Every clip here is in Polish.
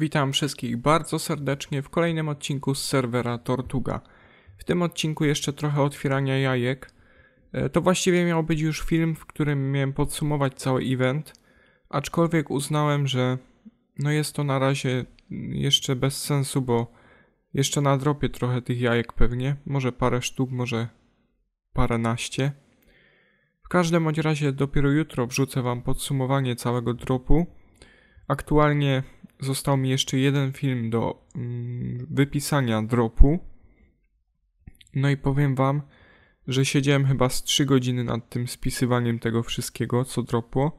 Witam wszystkich bardzo serdecznie w kolejnym odcinku z serwera Tortuga. W tym odcinku jeszcze trochę otwierania jajek. E, To właściwie miał być już film, w którym miałem podsumować cały event, aczkolwiek uznałem, że no jest to na razie jeszcze bez sensu, bo jeszcze nadrobię trochę tych jajek pewnie, może parę sztuk, może paręnaście. W każdym bądź razie dopiero jutro wrzucę wam podsumowanie całego dropu. Aktualnie został mi jeszcze jeden film do mm, wypisania dropu. No i powiem wam, że siedziałem chyba z 3 godziny nad tym spisywaniem tego wszystkiego, co dropło.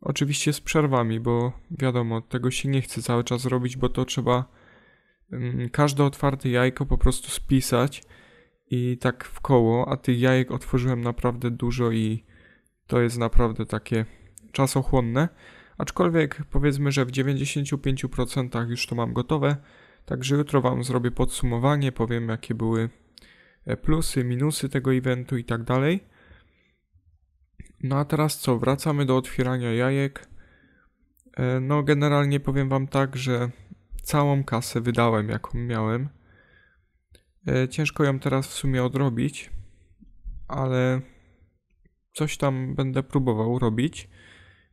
Oczywiście z przerwami, bo wiadomo, tego się nie chce cały czas robić, bo to trzeba mm, każde otwarte jajko po prostu spisać i tak w koło, a tych jajek otworzyłem naprawdę dużo i to jest naprawdę takie czasochłonne. Aczkolwiek powiedzmy, że w 95% już to mam gotowe. Także jutro Wam zrobię podsumowanie, powiem jakie były e, plusy, minusy tego eventu i tak dalej. No a teraz co? Wracamy do otwierania jajek. E, No generalnie powiem Wam tak, że całą kasę wydałem jaką miałem. E, Ciężko ją teraz w sumie odrobić, ale coś tam będę próbował robić.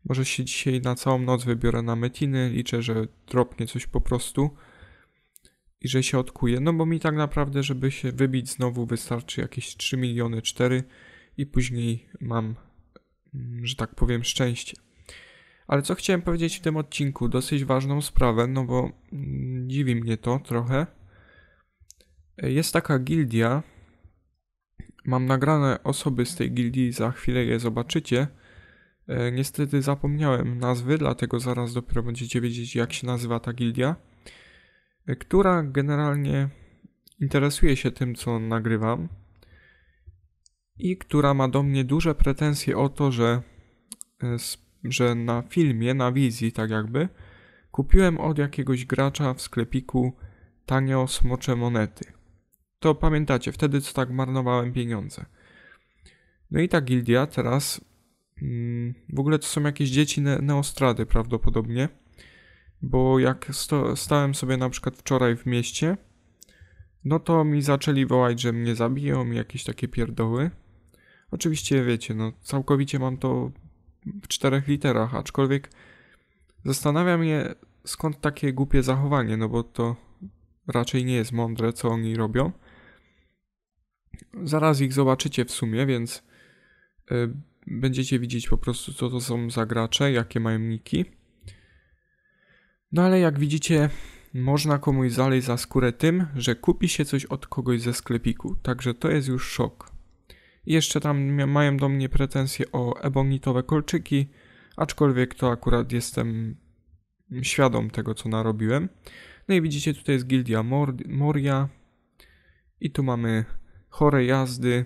Może się dzisiaj na całą noc wybiorę na metiny, liczę, że dropnie coś po prostu i że się odkuje. No bo mi tak naprawdę, żeby się wybić znowu wystarczy jakieś 3 miliony 4 i później mam, mm, że tak powiem, szczęście. Ale co chciałem powiedzieć w tym odcinku, dosyć ważną sprawę, no bo mm, dziwi mnie to trochę. Jest taka gildia. Mam nagrane osoby z tej gildii, za chwilę je zobaczycie. E, Niestety zapomniałem nazwy, dlatego zaraz dopiero będziecie wiedzieć, jak się nazywa ta gildia, e, która generalnie interesuje się tym, co nagrywam i która ma do mnie duże pretensje o to, że, e, że na filmie, na wizji, tak jakby, kupiłem od jakiegoś gracza w sklepiku tanio smocze monety. To pamiętacie, wtedy co tak marnowałem pieniądze. No i ta gildia teraz W ogóle to są jakieś dzieci ne- neostrady prawdopodobnie, bo jak stałem sobie na przykład wczoraj w mieście, no to mi zaczęli wołać, że mnie zabiją i jakieś takie pierdoły. Oczywiście wiecie, no całkowicie mam to w czterech literach, aczkolwiek zastanawia mnie skąd takie głupie zachowanie, no bo to raczej nie jest mądre, co oni robią. Zaraz ich zobaczycie w sumie, więc y, będziecie widzieć po prostu, co to są za gracze, jakie mają niki. No ale jak widzicie, można komuś zaleźć za skórę tym, że kupi się coś od kogoś ze sklepiku. Także to jest już szok. I jeszcze tam mają do mnie pretensje o ebonitowe kolczyki, aczkolwiek to akurat jestem świadom tego, co narobiłem. No i widzicie, tutaj jest gildia Mor- Moria i tu mamy chore jazdy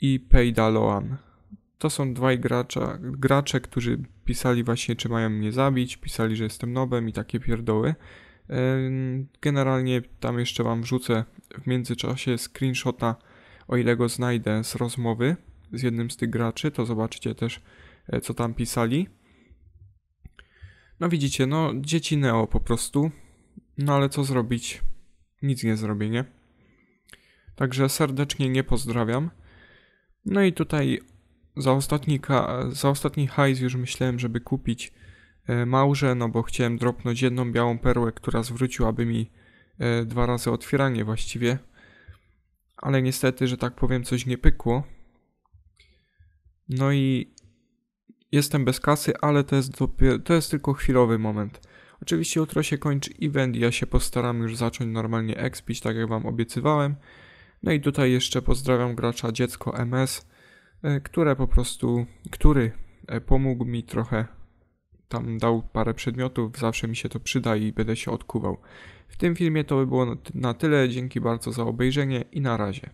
i Pejdaloan. To są dwaj gracza, gracze, którzy pisali właśnie, czy mają mnie zabić, pisali, że jestem nobem i takie pierdoły. Generalnie tam jeszcze wam wrzucę w międzyczasie screenshota, o ile go znajdę z rozmowy z jednym z tych graczy, to zobaczycie też, e, co tam pisali. No widzicie, no dzieci Neo po prostu. No ale co zrobić? Nic nie zrobię, nie? Także serdecznie nie pozdrawiam. No i tutaj za ostatni, za ostatni hajs już myślałem, żeby kupić e, małże, no bo chciałem dropnąć jedną białą perłę, która zwróciłaby mi e, dwa razy otwieranie właściwie. Ale niestety, że tak powiem, coś nie pykło. No i jestem bez kasy, ale to jest, to jest tylko chwilowy moment. Oczywiście jutro się kończy event ja się postaram już zacząć normalnie expić, tak jak wam obiecywałem. No i tutaj jeszcze pozdrawiam gracza dziecko MS, które po prostu, który e, pomógł mi trochę, tam dał parę przedmiotów, zawsze mi się to przyda i będę się odkuwał. W tym filmie to by było na tyle, dzięki bardzo za obejrzenie i na razie.